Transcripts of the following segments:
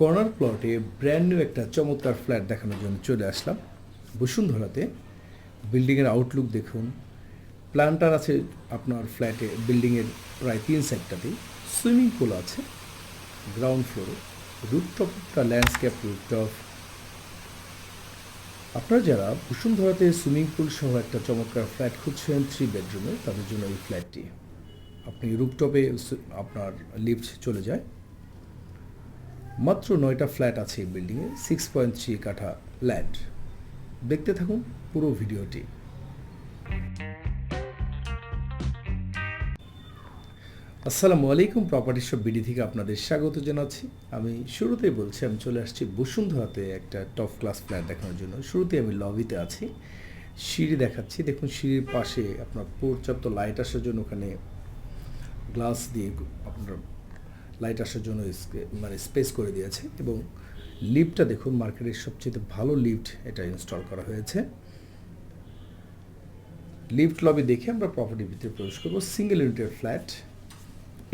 Corner প্লটে brand new একটা চমৎকার flat দেখানোর জন্য চলে আসলাম। বসুন্ধরাতে বিল্ডিংয়ের আউটলুক দেখুন। প্ল্যান্টার আছে আপনার ফ্ল্যাটে, বিল্ডিংয়ের প্রায় তিন সেক্টরতেই সুইমিং পুল আছে গ্রাউন্ড ফ্লোরে রুপটপটা ল্যান্ডস্কেপ রুপটপ আপনারা যারা বসুন্ধরাতে সুইমিং পুল সহ একটা চমৎকার ফ্ল্যাট খুঁজছেন থ্রি বেডরুমে তাদের জন্য এই ফ্ল্যাটটি আপনি রুপটপে আপনার লিফট চলে যায়। মাত্র নয়টা ফ্ল্যাট আছে এই বিল্ডিংয়ে সিক্স পয়েন্ট থ্রি কাঠা ল্যান্ড দেখতে থাকুন পুরো ভিডিওটি। আসসালামু আলাইকুম প্রপার্টি শপ বিডি থেকে আপনাদের স্বাগত জানাচ্ছি। আমি শুরুতেই বলছি, আমি চলে আসছি বসুন্ধরাতে একটা টপ ক্লাস ফ্ল্যাট দেখানোর জন্য। শুরুতে আমি লবিতে আছি। সিঁড়ি দেখাচ্ছি। দেখুন, সিঁড়ির পাশে আপনার পর্যাপ্ত লাইট আসার জন্য ওখানে গ্লাস দিয়ে আপনার লাইট আসার জন্য মানে স্পেস করে দিয়েছে এবং লিফটটা দেখুন, মার্কেটের সবচেয়ে ভালো লিফট এটা ইনস্টল করা হয়েছে। লিফট লবি দেখে আমরা প্রপার্টির ভিতরে প্রবেশ করব সিঙ্গেল ইউনিটের ফ্ল্যাট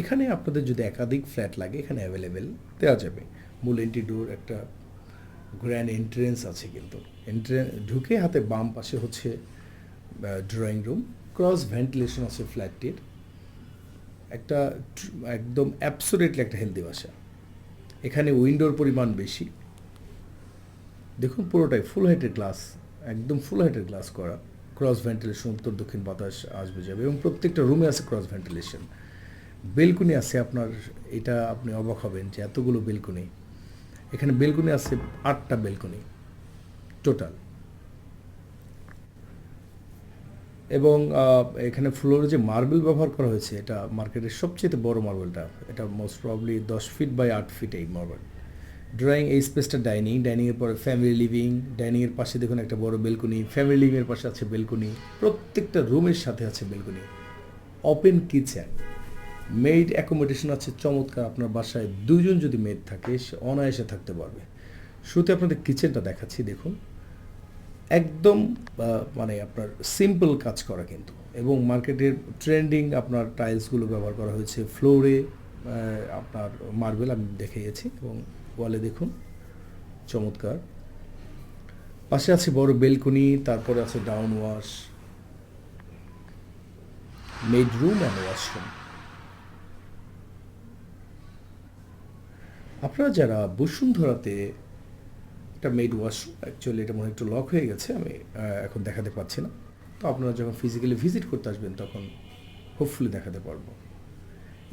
এখানে আপনাদের যদি একাধিক ফ্ল্যাট লাগে, এখানে অ্যাভেলেবেল দেওয়া যাবে। মূল এন্ট্রি ডোর একটা গ্র্যান্ড এন্ট্রেন্স আছে কিন্তু। এন্ট্রেন ঢুকে হাতে বাম পাশে হচ্ছে ড্রয়িং রুম ক্রস ভেন্টিলেশন আছে ফ্ল্যাটটির একটা একদম অ্যাবসোলেটলি একটা হেলদি বাসা। এখানে উইন্ডোর পরিমাণ বেশি। দেখুন পুরোটাই ফুল হাইটের গ্লাস একদম ফুল হাইটের গ্লাস করা। ক্রস ভেন্টিলেশন উত্তর, দক্ষিণ বাতাস আসবে যাবে এবং প্রত্যেকটা রুমে আছে ক্রস ভেন্টিলেশন বেলকুনি আছে আপনার, এটা আপনি অবাক হবেন যে এতগুলো বেলকুনি এখানে বেলকুনি আছে আটটা বেলকুনি টোটাল এবং এখানে ফ্লোরে যে মার্বেল ব্যবহার করা হয়েছে, এটা মার্কেটের সবচেয়ে বড় মার্বেলটা। এটা মোস্ট প্রবলি দশ ফিট বাই আট ফিট এই মার্বেল। ড্রয়িং এই স্পেসটা ডাইনিং ডাইনিংয়ের পরে ফ্যামিলি লিভিং ডাইনিংয়ের পাশে দেখুন একটা বড় বেলকুনি ফ্যামিলি লিভিংয়ের পাশে আছে বেলকুনি প্রত্যেকটা রুমের সাথে আছে balcony open kitchen maid accommodation আছে, চমৎকার আপনার বাসায় দুজন যদি মেড থাকে, সে অনায়াসে থাকতে পারবে। শুরুতে আপনাদের কিচেনটা দেখাচ্ছি, দেখুন। একদম মানে আপনার সিম্পল কাজ করা কিন্তু। এবং মার্কেটের ট্রেন্ডিং আপনার টাইলসগুলো ব্যবহার করা হয়েছে। ফ্লোরে আপনার মার্বেল আমি দেখিয়েছি এবং ওয়ালে দেখুন, চমৎকার। পাশে আছে বড় বেলকনি তারপরে আছে down wash maid room and washroom আপনারা যারা বসুন্ধরাতে একটা মেড ওয়াশরুম অ্যাকচুয়ালি এটা মনে একটু লক হয়ে গেছে, আমি এখন দেখাতে পারছি না। তো আপনারা যখন ফিজিক্যালি ভিজিট করতে আসবেন তখন হোপফুলি দেখাতে পারব।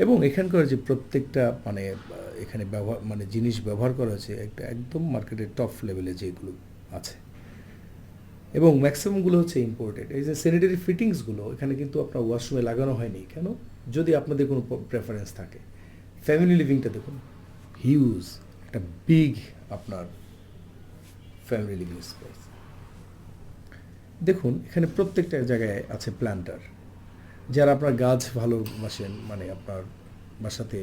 এবং এখানকার যে প্রত্যেকটা মানে এখানে ব্যবহার মানে জিনিস ব্যবহার করা হয়েছে, একটা একদম মার্কেটের টপ লেভেলে যেগুলো আছে। এবং ম্যাক্সিমামগুলো হচ্ছে ইম্পোর্টেড এই যে স্যানিটারি ফিটিংসগুলো এখানে কিন্তু আপনার ওয়াশরুমে লাগানো হয়নি। কেন? যদি আপনাদের কোনো প্রেফারেন্স থাকে। ফ্যামিলি লিভিংটা দেখুন হিউজ একটা বিগ আপনার ফ্যামিলি লিভিং স্পেস দেখুন, এখানে প্রত্যেকটা জায়গায় আছে প্ল্যান্টার যারা আপনার গাছ ভালোবাসেন মানে আপনার বাসাতে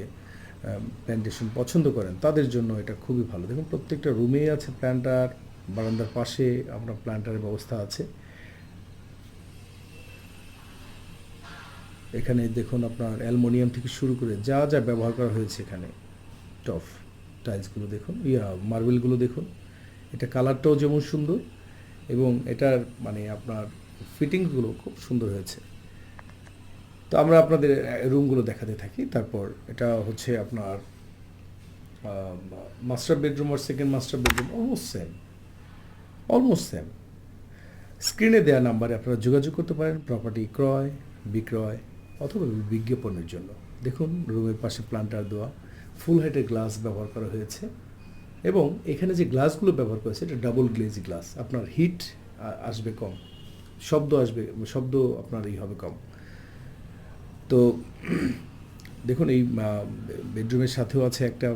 প্ল্যান্টেশন পছন্দ করেন, তাদের জন্য এটা খুবই ভালো। দেখুন, প্রত্যেকটা রুমেই আছে প্ল্যান্টার বারান্দার পাশে আপনার প্ল্যান্টারের ব্যবস্থা আছে। এখানে দেখুন, আপনার অ্যালমোনিয়াম থেকে শুরু করে যা যা ব্যবহার করা হয়েছে এখানে। টফ টাইলসগুলো দেখুন, ইয়া, মার্বেলগুলো দেখুন। এটা কালারটাও যেমন সুন্দর এবং এটার মানে আপনার ফিটিংসগুলো খুব সুন্দর হয়েছে। তো আমরা আপনাদের রুমগুলো দেখাতে থাকি। তারপর এটা হচ্ছে আপনার মাস্টার বেডরুম আর second master bedroom almost same almost same স্ক্রিনে দেওয়া নাম্বারে আপনারা যোগাযোগ করতে পারেন প্রপার্টি ক্রয়, বিক্রয় অথবা বিজ্ঞাপনের জন্য। দেখুন রুমের পাশে প্লান্টার দেওয়া ফুল হাইটের গ্লাস ব্যবহার করা হয়েছে। এবং এখানে যে গ্লাসগুলো ব্যবহার করেছে এটা ডাবল গ্লেজ গ্লাস আপনার হিট আসবে কম, শব্দ আসবে, শব্দ আপনার এই হবে কম। তো দেখুন, এই বেডরুমের সাথেও আছে একটা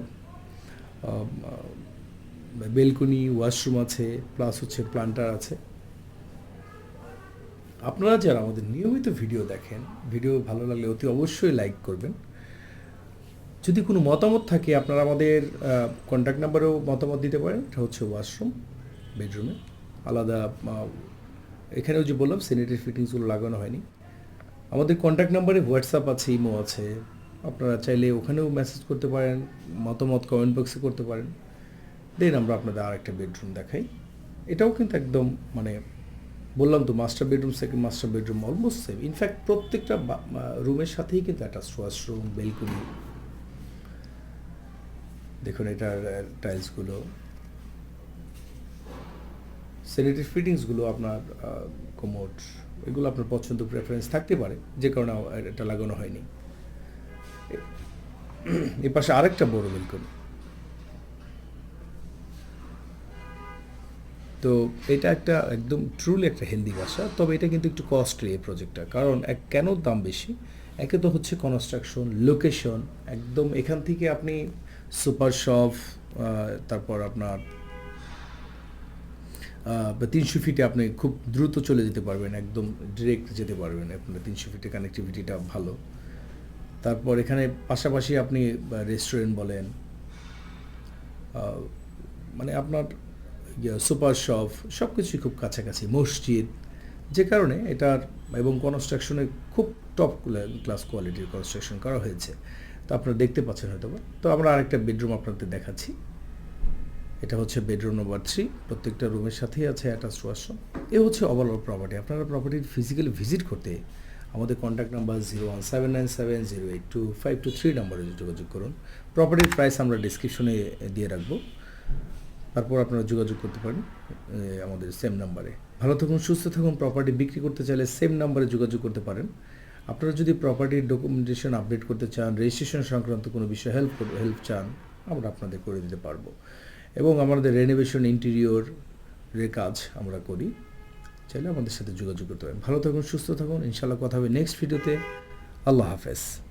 বেলকনি, ওয়াশরুম আছে, প্লাস হচ্ছে প্লান্টার আছে। আপনারা যারা আমাদের নিয়মিত ভিডিও দেখেন, ভিডিও ভালো লাগলে অতি অবশ্যই লাইক করবেন। যদি কোনো মতামত থাকে, আপনারা আমাদের কন্ট্যাক্ট নাম্বারেও মতামত দিতে পারেন। এটা হচ্ছে ওয়াশরুম বেডরুমে আলাদা এখানেও যে বললাম স্যানিটারি ফিটিংসগুলো লাগানো হয়নি। আমাদের কন্ট্যাক্ট নাম্বারে হোয়াটসঅ্যাপ আছে ইমো আছে। আপনারা চাইলে ওখানেও মেসেজ করতে পারেন, মতামত কমেন্ট বক্সে করতে পারেন। দেন আমরা আপনাদের আর একটা বেডরুম দেখাই। এটাও কিন্তু একদম মানে বললাম তো master bedroom second master bedroom almost same in fact প্রত্যেকটা রুমের সাথেই কিন্তু একটা ওয়াশরুম বেলকনি দেখুন, এটার টাইলসগুলো স্যানিটারি ফিটিংসগুলো আপনার কোমোড এগুলো আপনার পছন্দ প্রেফারেন্স থাকতে পারে, যে কারণে এটা লাগানো হয়নি। এ পাশে আরেকটা বড় বেলকনি। তো এটা একটা একদম ট্রুলি একটা হেলদি বাসা, তবে এটা কিন্তু একটু কস্টলি এই প্রজেক্টটা কারণ এক, কেন দাম বেশি? একে তো হচ্ছে কনস্ট্রাকশন লোকেশন একদম এখান থেকে আপনি সুপার শপ তারপর আপনার বা তিনশো ফিটে আপনি খুব দ্রুত চলে যেতে পারবেন, একদম ডিরেক্ট যেতে পারবেন, আপনার তিনশো ফিটে কানেক্টিভিটিটা ভালো। তারপর এখানে পাশাপাশি আপনি রেস্টুরেন্ট বলেন মানে আপনার সুপার শপ সব কিছুই খুব কাছাকাছি, মসজিদ, যে কারণে এটার, এবং কনস্ট্রাকশনে খুব টপ ক্লাস কোয়ালিটির কনস্ট্রাকশন করা হয়েছে। তো আপনারা দেখতে পাচ্ছেন হয়তো তো আমরা আরেকটা বেডরুম আপনাদের দেখাচ্ছি। এটা হচ্ছে বেডরুম নম্বর থ্রি। প্রত্যেকটা রুমের সাথেই আছে অ্যাটাচ ওয়াশরুম এ হচ্ছে ওভারঅল প্রপার্টি আপনারা প্রপার্টির ফিজিক্যালি ভিজিট করতে আমাদের contact number zero one seven nine seven zero eight two five two three নাম্বারে যোগাযোগ করুন। প্রপার্টির প্রাইস আমরা ডিসক্রিপশনে দিয়ে রাখব। তারপর আপনারা যোগাযোগ করতে পারেন আমাদের সেম নাম্বারে ভালো থাকুন, সুস্থ থাকুন প্রপার্টি বিক্রি করতে চাইলে সেম নাম্বারে যোগাযোগ করতে পারেন। আপনারা যদি প্রপার্টির ডকুমেন্টেশন আপডেট করতে চান রেজিস্ট্রেশন সংক্রান্ত কোনো বিষয়ে হেল্প হেল্প চান, আমরা আপনাদের করে দিতে পারব। এবং আমাদের রেনোভেশন রে কাজ আমরা করি। চাইলে আমাদের সাথে যোগাযোগ করতে পারেন। ভালো থাকুন, সুস্থ থাকুন। ইনশাল্লাহ কথা হবে নেক্সট ভিডিওতে আল্লাহ হাফেজ।